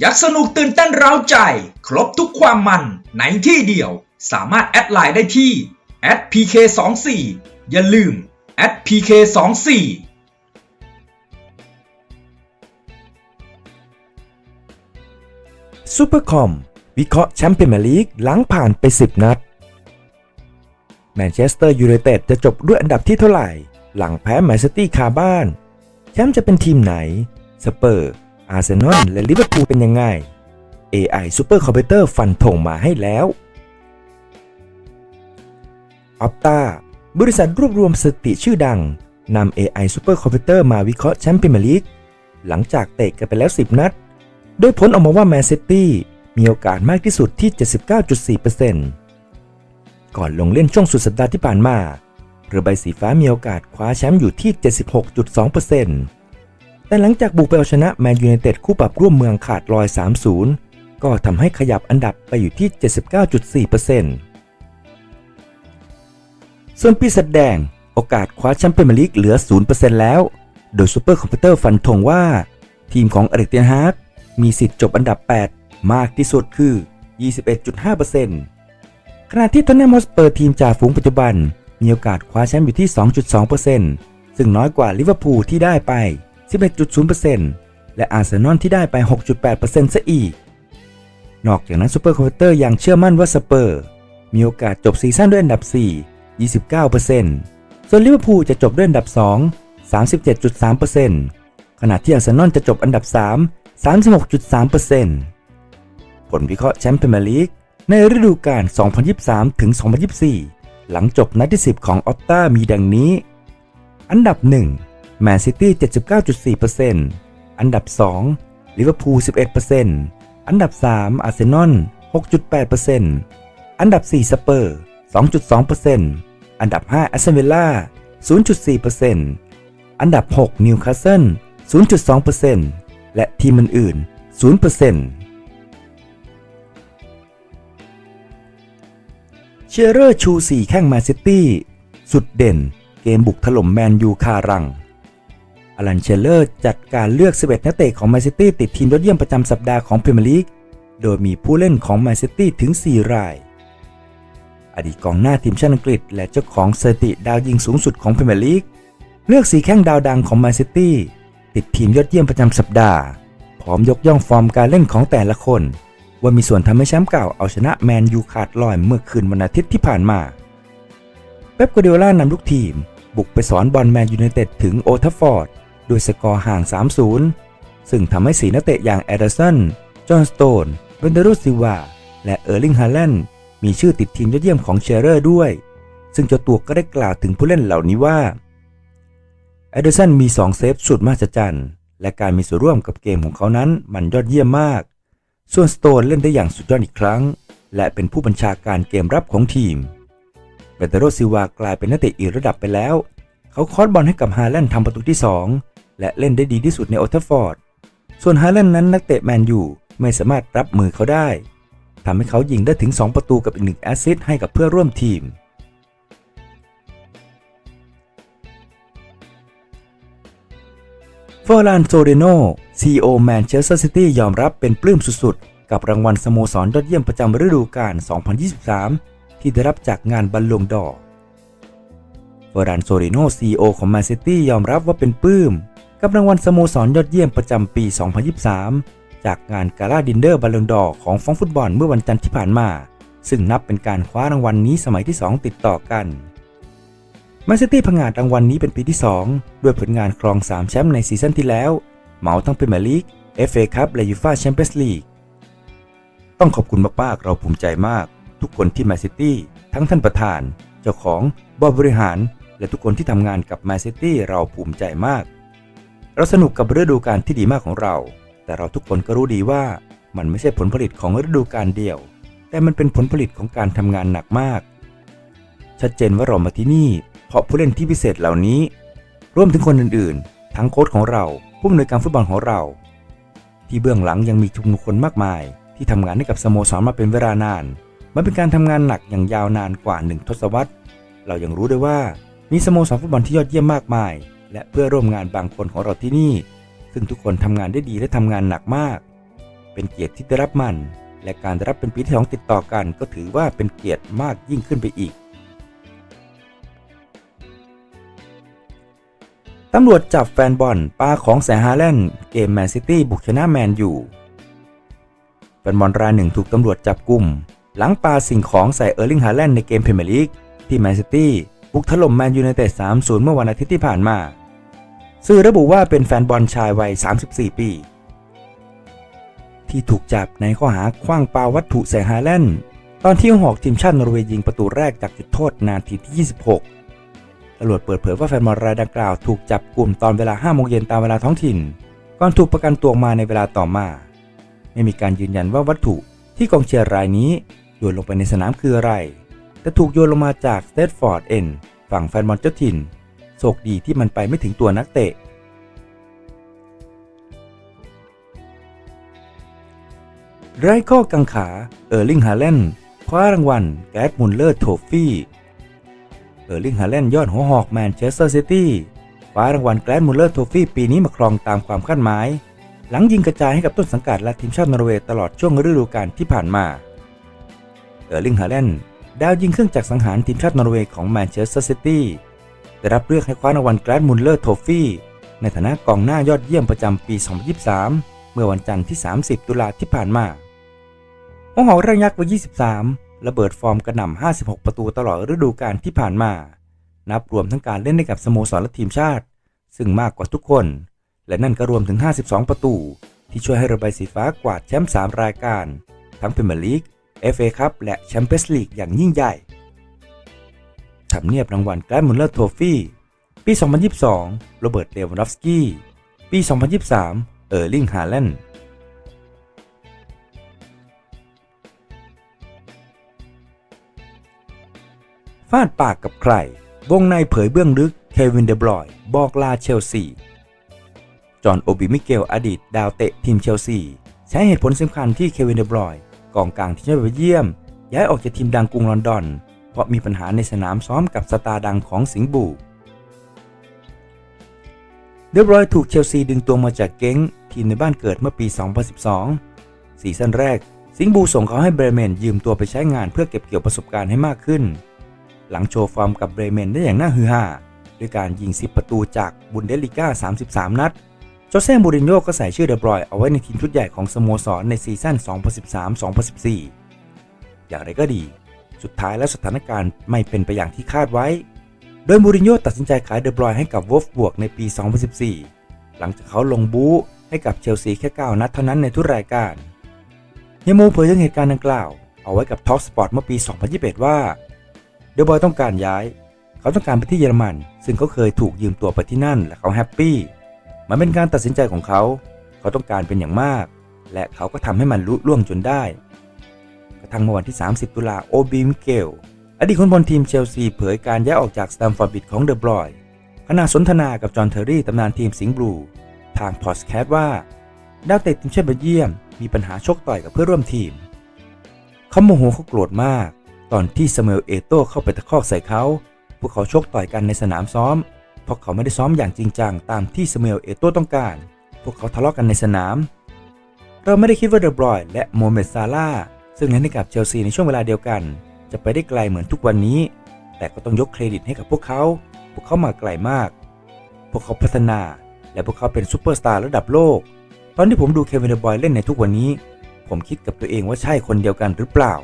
อยากสนุกตื่นเต้นเร้าใจ ครบทุกความมันในที่เดียว สามารถแอดไลน์ได้ที่ @pk24 อย่าลืม @pk24 ซูเปอร์คอมวิเคราะห์แชมป์พรีเมียร์ลีกหลังผ่านไป 10 นัด แมนเชสเตอร์ยูไนเต็ดจะจบด้วยอันดับที่เท่าไหร่ หลังแพ้แมนซิตี้คาบ้าน แชมป์จะเป็นทีมไหน สเปอร์ อาร์เซนอลและลิเวอร์พูลเป็นยังไง AI Super Computer ฟันธงมาให้แล้วออปตาบริษัทรวบรวมสติชื่อดังนำ AI Super Computer มาวิเคราะห์แชมเป์พรีเมียร์ลีกหลังจากเตะกันไปแล้ว 10 นัด โดยผลออกมาว่าแมนซิตี้มีโอกาสมากที่สุดที่ 79.4%ก่อนลงเล่นช่วงสุดสัปดาห์ที่ผ่านมาเรือใบสีฟ้ามีโอกาสคว้าแชมป์อยู่ที่ 76.2% แต่หลังจากบุกไปเอาชนะแมนยูไนเต็ดคู่ปรับร่วมเมืองขาดลอย 3-0 ก็ทำให้ขยับอันดับไปอยู่ที่ 79.4%ส่วนปีศาจแดงโอกาสคว้าแชมเป์พรีเมียร์ลีกเหลือ 0%แล้ว โดยซูเปอร์คอมพิวเตอร์ฟันธงว่า ทีมของอเล็กเทนฮาร์กมีสิทธิ์จบอันดับ 8 มากที่สุดคือ 21.5%ขณะที่ทอนแนมฮอสเปอร์ทีมจ่าฝูงปัจจุบัน มีโอกาสคว้าแชมป์อยู่ที่ 2.2%ซึ่งน้อยกว่าลิเวอร์พูลที่ได้ไป 11.0%และอาร์เซนอลที่ได้ไป 6.8%ซะอีก นอกจากนั้นซูเปอร์คอมพิวเตอร์ยังเชื่อมั่นว่าสเปอร์ มีโอกาสจบซีซั่นด้วยอันดับ 4 29%ส่วนลิเวอร์พูลจะจบด้วยอันดับ 2 37.3%ขณะที่อาร์เซนอลจะจบอันดับ 3 36.3%ผลวิเคราะห์แชมป์พรีเมียร์ลีกในฤดูกาล 2023 ถึง 2024 หลังจบนัดที่ 10 ของออปตามีดังนี้ อันดับ 1 แมนซิตี้ 79.4%อันดับ 2 ลิเวอร์พูล 11%อันดับ 3 อาร์เซนอล 6.8%อันดับ 4 สเปอร์ 2.2%อันดับ 5 แอสตันวิลล่า 0.4%อันดับ 6 นิวคาสเซิล 0.2%และทีมอื่นๆ 0%เชเรอร์ชู4แข้งแมนซิตี้ สุดเด่น เกมบุกถล่มแมนยูคารัง อลันเชลเลอร์จัดการเลือก 11 นักเตะของแมนซิตี้ติดทีมยอดเยี่ยมประจำสัปดาห์ของพรีเมียร์ลีก โดยมีผู้เล่นของแมนซิตี้ถึง 4 ราย อดีตกองหน้าทีมชาติอังกฤษ และเจ้าของสถิติดาวยิงสูงสุดของพรีเมียร์ลีก เลือกสีแข้งดาวดังของแมนซิตี้ติดทีมยอดเยี่ยมประจำสัปดาห์ พร้อมยกย่องฟอร์มการเล่นของแต่ละคน ว่ามีส่วนทำให้แชมป์เก่าเอาชนะแมนยูขาดลอยเมื่อคืนวันอาทิตย์ที่ผ่านมา เป๊ปกัวเดโอล่านำลูกทีม บุกไปสอนบอลแมนยูไนเต็ดถึงโอทัฟฟอร์ด โดยสกอร์ห่าง 3-0 ซึ่งทำให้สีนักเตะอย่างแอดเดอร์สัน จอห์นสโตนเบนเดโรซิวา และเออร์ลิงฮาแลนด์มีชื่อติดทีมยอดเยี่ยมของเชเรอร์ด้วย ซึ่งเจ้าตัวก็ได้กล่าวถึงผู้เล่นเหล่านี้ว่าแอดเดอร์สันมี 2 เซฟสุดมหัศจรรย์และการมีส่วนร่วมกับเกมของเขานั้นมันยอดเยี่ยมมาก ส่วนสโตนเล่นได้อย่างสุดยอดอีกครั้ง และเป็นผู้บัญชาการเกมรับของทีม เบเตโรซิวากลายเป็นนักเตะอีกระดับไปแล้ว เขาคอสบอลให้กับฮาแลนด์ทำประตูที่ 2 และเล่นได้ดีที่สุดในโอลด์แทัฟฟอร์ด ส่วนฮาแลนด์นั้นนักเตะแมนยูไม่สามารถรับมือเขาได้ทำให้เขายิงได้ถึง 2 ประตูกับอีกหนึ่งแอสซิสต์ให้กับเพื่อร่วมทีม ฟอร์ลานโซเรโนซีโอแมนเชสเตอร์ซิตี้ยอมรับเป็นปลื้มสุดๆ กับรางวัลสโมสรยอดเยี่ยมประจำฤดูกาล 2023 ที่ได้รับจากงานบัลลงดอฟอร์ลานโซเรโนซีโอของแมนซิตี้ยอมรับว่าเป็นปลื้ม กับรางวัลสโมสรยอดเยี่ยมประจำปี 2023 จากงานกาลาดินเดอร์บัลลงดอร์ของฟองฟุตบอลเมื่อวันจันทร์ที่ผ่านมา ซึ่งนับเป็นการคว้ารางวัลนี้สมัยที่ 2 ติดต่อกันแมนซิตี้ผงาดรางวัลนี้เป็นปีที่ 2 ด้วยผลงานครอง 3 แชมป์ในซีซั่นที่แล้ว เหมาทั้งพรีเมียร์ลีก FA คัพและยูฟ่าแชมเปี้ยนส์ลีกต้องขอบคุณมากๆเราภูมิใจมาก ทุกคนที่แมนซิตี้ทั้งท่านประธาน เจ้าของบอร์ดบริหาร และทุกคนที่ทำงานกับแมนซิตี้เราภูมิใจมาก เราสนุกกับฤดูกาลที่ดีมากของเรา แต่เราทุกคนก็รู้ดีว่ามันไม่ใช่ผลผลิตของฤดูกาลเดียว แต่มันเป็นผลผลิตของการทำงานหนักมาก ชัดเจนว่าเรามาที่นี่ เพราะผู้เล่นที่พิเศษเหล่านี้ รวมถึงคนอื่นๆ ทั้งโค้ชของเราผู้อำนวยการฟุตบอลของเรา ที่เบื้องหลังยังมีชุมนุมคนมากมาย ที่ทำงานให้กับสโมสรมาเป็นเวลานาน มันเป็นการทำงานหนักอย่างยาวนานกว่าหนึ่งทศวรรษ เรายังรู้ด้วยว่ามีสโมสรฟุตบอลที่ยอดเยี่ยมมากมาย และเพื่อร่วมงานบางคนของเราที่นี่ ซึ่งทุกคนทำงานได้ดีและทำงานหนักมาก เป็นเกียรติที่ได้รับมัน และการได้รับเป็นปีที่สองติดต่อกัน ก็ถือว่าเป็นเกียรติมากยิ่งขึ้นไปอีกตำรวจจับแฟนบอลปาของแสฮาแลนด์เกมแมนซิตี้บุกชนะแมนยูแฟนบอลรายหนึ่งถูกตำรวจจับกลุ่ม หลังปาสิ่งของใส่เออร์ลิงฮาแลนด์ในเกมพรีเมียร์ลีกที่แมนซิตี้บุกถล่มแมนยูไนเต็ด 3-0 เมื่อวันอาทิตย์ที่ผ่านมา สื่อระบุว่าเป็นแฟนบอลชายวัย 34 ปี ที่ถูกจับในข้อหาคว้างปาวัตถุใส่ฮาแลนด์ตอนที่หอกทีมชาตินอร์เวย์ยิงประตูแรกจากจุดโทษนาทีที่ 26 ตำรวจเปิดเผยว่าแฟนบอลรายดังกล่าวถูกจับกลุ่มตอนเวลา 5 โมงเย็นตามเวลาท้องถิ่น ก่อนถูกประกันตัวมาในเวลาต่อมา ไม่มีการยืนยันว่าวัตถุที่กองเชียร์รายนี้โยนลงไปในสนามคืออะไร แต่ถูกโยนลงมาจากสเตทฟอร์ดเอ็นฝั่งแฟนบอลเจ้าถิ่น โชคดีที่มันไปไม่ถึงตัวนักเตะ ไร้ข้อกังขา เออร์ลิงฮาแลนด์คว้ารางวัลแกรดมุลเลอร์โทฟี่เออร์ลิงฮาแลนด์ยอดหัวหอกแมนเชสเตอร์ซิตี้คว้ารางวัลแกรนด์มุลเลอร์โทฟี่ปีนี้มาครองตามความคาดหมาย หลังยิงกระจายให้กับต้นสังกัดและทีมชาตินอร์เวย์ตลอดช่วงฤดูกาลที่ผ่านมา เออร์ลิงฮาแลนด์ดาวยิงเครื่องจักรสังหารทีมชาตินอร์เวย์ของแมนเชสเตอร์ซิตี้ ได้รับเลือกให้คว้ารางวัลแกรนด์มุลเลอร์โทฟี่ในฐานะกองหน้ายอดเยี่ยมประจำปี 2023 เมื่อวันจันทร์ที่ 30 ตุลาที่ผ่านมาหัวหอกร่างยักษ์วัย23 ระเบิดฟอร์มกระหน่ำ 56 ประตูตลอดฤดูกาลที่ผ่านมา นับรวมทั้งการเล่นให้กับสโมสรและทีมชาติ ซึ่งมากกว่าทุกคน และนั่นก็รวมถึง 52 ประตู ที่ช่วยให้ระบายสีฟ้ากวาดแชมป์ 3 รายการ ทั้งพรีเมียร์ลีก FA คัพและแชมเปี้ยนส์ลีกอย่างยิ่งใหญ่ ทำเนียบรางวัลแกรนด์มุลเลอร์โทฟี่ปี 2022 โรเบิร์ตเลวานดอฟสกี้ปี 2023 เออร์ลิง ฮาแลนด์ฟาดปากกับใคร วงในเผยเบื้องลึก เควินเดบรอยน์บอกลาเชลซี จอห์นโอบิมิเกลอดีต ดาวเตะทีมเชลซี ใช้เหตุผลสำคัญที่เควินเดบรอยน์กองกลางที่ชาติเบลเยี่ยม ย้ายออกจากทีมดังกรุงลอนดอน เพราะมีปัญหาในสนามซ้อมกับสตาร์ดังของสิงห์บูเดบรอยถูกเชลซีดึงตัวมาจากเก้งทีมในบ้านเกิดเมื่อปี 2012 ซีซั่นแรก สิงห์บูส่งเขาให้เบรเมนยืมตัวไปใช้งานเพื่อเก็บเกี่ยวประสบการณ์ให้มากขึ้น หลังโชว์ฟอร์มกับเบรเมนได้อย่างน่าฮือฮาด้วยการยิง 10 ประตูจากบุนเดลิก้า 33 นัด โจเซ่มูรินโญ่ก็ใส่ชื่อเดบรอยเอาไว้ในทีมชุดใหญ่ของสโมสรในซีซั่น 2013-2014 อย่างไรก็ดี สุดท้ายแล้วสถานการณ์ไม่เป็นไปอย่างที่คาดไว้ โดยมูรินโญ่ตัดสินใจขายเดบรอย์ให้กับวอฟบวกในปี 2014 หลังจากเขาลงบู๊ให้กับเชลซีแค่ 9 นัดเท่านั้นในทุกรายการเฮยมูเผยถึงเหตุการณ์ดังกล่าว เอาไว้กับท็อกสปอร์ตเมื่อปี 2021 ว่า เดอะบอยต้องการย้าย เขาต้องการไปที่เยอรมัน ซึ่งเขาเคยถูกยืมตัวไปที่นั่นและเขาแฮปปี้ มันเป็นการตัดสินใจของเขา เขาต้องการเป็นอย่างมาก และเขาก็ทำให้มันลุล่วงจนได้ กระทั่งเมื่อวันที่ 30 ตุลาโอบีมิเกล อดีตคนบนทีมเชลซีเผยการย้ายออกจากสแตมฟอร์ดบิดของเดอะบรอยขณะสนทนากับจอห์นเทอร์รี่ตำนานทีมสิงห์บลู ทางพอดแคสต์ว่าดาวเตะทีมชาติเบลเยียม มีปัญหาชกต่อยกับเพื่อนร่วมทีม เขาโมโหเขาโกรธมาก ตอนที่ซามูเอลเอโต้เข้าไปตะคอกใส่เขา พวกเขาชกต่อยกันในสนามซ้อม เพราะเขาไม่ได้ซ้อมอย่างจริงจังตามที่ซามูเอลเอโต้ต้องการ พวกเขาทะเลาะกันในสนาม เราไม่ได้คิดว่าเดอบรอยและโมเมดซาลา ซึ่งเล่นให้กับเชลซีในช่วงเวลาเดียวกัน จะไปได้ไกลเหมือนทุกวันนี้ แต่ก็ต้องยกเครดิตให้กับพวกเขา พวกเขามาไกลมาก พวกเขาพัฒนา และพวกเขาเป็นซูเปอร์สตาร์ระดับโลก ตอนที่ผมดูเควินเดอบอยเล่นในทุกวันนี้ ผมคิดกับตัวเองว่าใช่คนเดียวกันหรือเปล่า